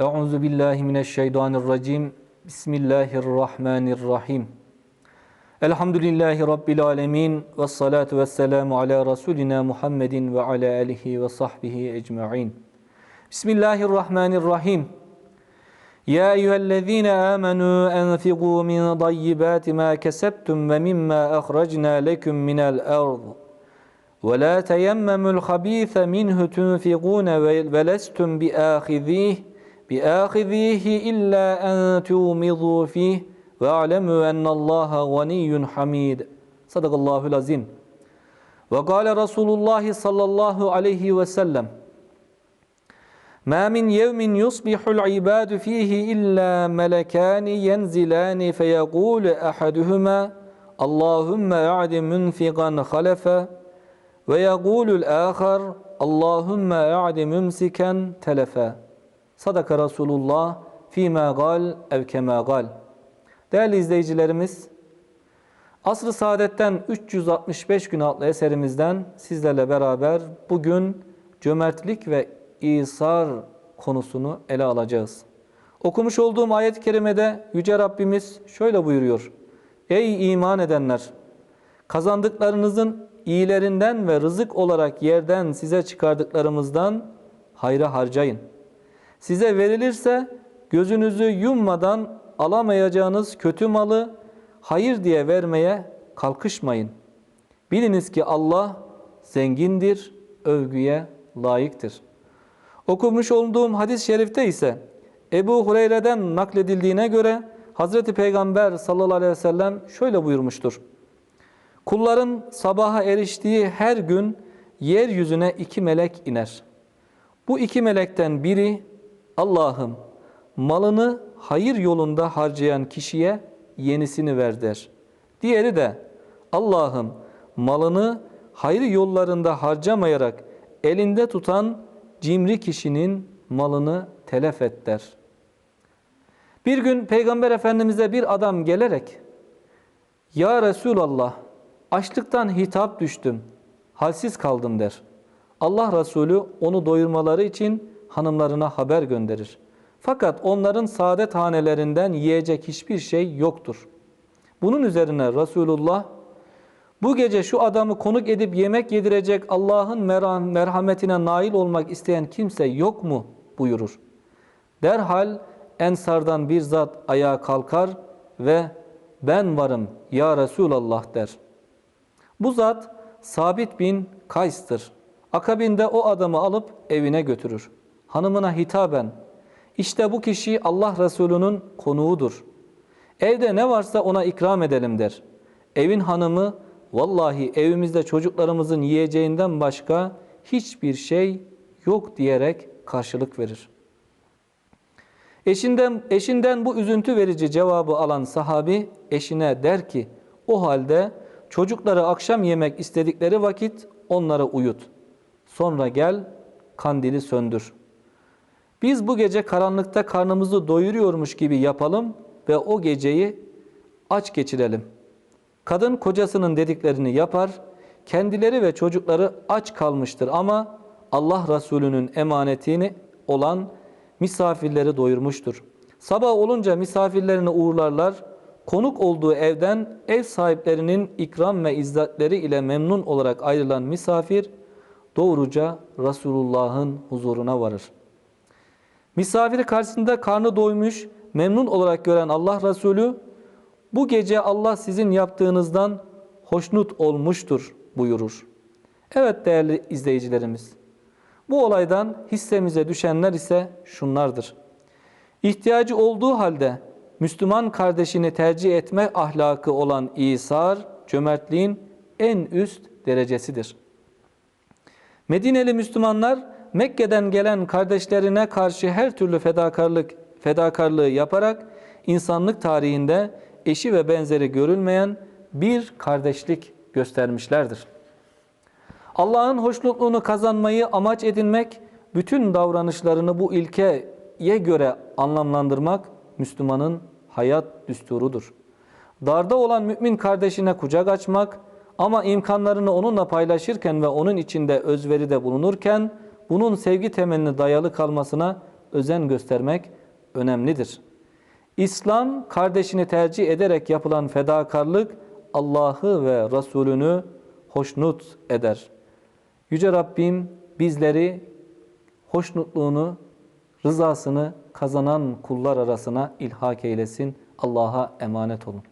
Euzu billahi mineşşeytanirracim. Bismillahirrahmanirrahim. Elhamdülillahi rabbil alamin ve salatu vesselamu ala rasulina Muhammedin ve ala alihi ve sahbihi ecmaîn. Bismillahirrahmanirrahim. يا أيها الذين آمنوا أنفقوا من طيبات ما كسبتم ومما أخرجنا لكم من الأرض ولا تيمموا الخبيث منه تنفقون ولستم بآخذيه بآخذيه إلا أن تغمضوا فيه واعلموا أن الله غني حميد. صدق الله العظيم. وقال رسول الله صلى الله عليه وسلم ما من يوم يصبح العباد فيه إلا ملكان ينزلان فيقول أحدهما اللهم أعد منفقا خلفا ويقول الآخر اللهم أعد ممسكا تلفا Sadaka Resulullah fîmâ gal ev kemâ. Değerli izleyicilerimiz, Asr-ı Saadet'ten 365 gün adlı eserimizden sizlerle beraber bugün cömertlik ve isar konusunu ele alacağız. Okumuş olduğum ayet-i kerimede Yüce Rabbimiz şöyle buyuruyor. Ey iman edenler! Kazandıklarınızın iyilerinden ve rızık olarak yerden size çıkardıklarımızdan hayra harcayın.'' Size verilirse gözünüzü yummadan alamayacağınız kötü malı hayır diye vermeye kalkışmayın. Biliniz ki Allah zengindir, övgüye layıktır. Okumuş olduğum hadis-i şerifte ise Ebu Hureyre'den nakledildiğine göre Hazreti Peygamber sallallahu aleyhi ve sellem şöyle buyurmuştur. Kulların sabaha eriştiği her gün yeryüzüne iki melek iner. Bu iki melekten biri Allah'ım malını hayır yolunda harcayan kişiye yenisini ver der. Diğeri de Allah'ım malını hayır yollarında harcamayarak elinde tutan cimri kişinin malını telef et der. Bir gün Peygamber Efendimiz'e bir adam gelerek Ya Resulallah açlıktan hitap düştüm, halsiz kaldım der. Allah Resulü onu doyurmaları için hanımlarına haber gönderir. Fakat onların saadet hanelerinden yiyecek hiçbir şey yoktur. Bunun üzerine Resulullah bu gece şu adamı konuk edip yemek yedirecek Allah'ın merhametine nail olmak isteyen kimse yok mu buyurur. Derhal Ensardan bir zat ayağa kalkar ve ben varım ya Resulallah der. Bu zat Sabit bin Kays'tır. Akabinde o adamı alıp evine götürür. Hanımına hitaben işte bu kişi Allah Resulü'nün konuğudur. Evde ne varsa ona ikram edelim der. Evin hanımı vallahi evimizde çocuklarımızın yiyeceğinden başka hiçbir şey yok diyerek karşılık verir. Eşinden, eşinden bu üzüntü verici cevabı alan sahabi eşine der ki o halde çocukları akşam yemek istedikleri vakit onları uyut. Sonra gel kandili söndür. Biz bu gece karanlıkta karnımızı doyuruyormuş gibi yapalım ve o geceyi aç geçirelim. Kadın kocasının dediklerini yapar, kendileri ve çocukları aç kalmıştır ama Allah Resulü'nün emanetini olan misafirleri doyurmuştur. Sabah olunca misafirlerini uğurlarlar, konuk olduğu evden ev sahiplerinin ikram ve izzetleri ile memnun olarak ayrılan misafir doğruca Resulullah'ın huzuruna varır. Misafiri karşısında karnı doymuş, memnun olarak gören Allah Resulü bu gece Allah sizin yaptığınızdan hoşnut olmuştur buyurur. Evet değerli izleyicilerimiz. Bu olaydan hissemize düşenler ise şunlardır. İhtiyacı olduğu halde Müslüman kardeşini tercih etme ahlakı olan İsar, cömertliğin en üst derecesidir. Medineli Müslümanlar Mekke'den gelen kardeşlerine karşı her türlü fedakarlık fedakarlığı yaparak insanlık tarihinde eşi ve benzeri görülmeyen bir kardeşlik göstermişlerdir. Allah'ın hoşnutluğunu kazanmayı amaç edinmek, bütün davranışlarını bu ilkeye göre anlamlandırmak Müslümanın hayat düsturudur. Darda olan mümin kardeşine kucak açmak ama imkanlarını onunla paylaşırken ve onun içinde özveride bulunurken bunun sevgi temeline dayalı kalmasına özen göstermek önemlidir. İslam kardeşini tercih ederek yapılan fedakarlık Allah'ı ve Resulünü hoşnut eder. Yüce Rabbim bizleri hoşnutluğunu, rızasını kazanan kullar arasına ilhak eylesin. Allah'a emanet olun.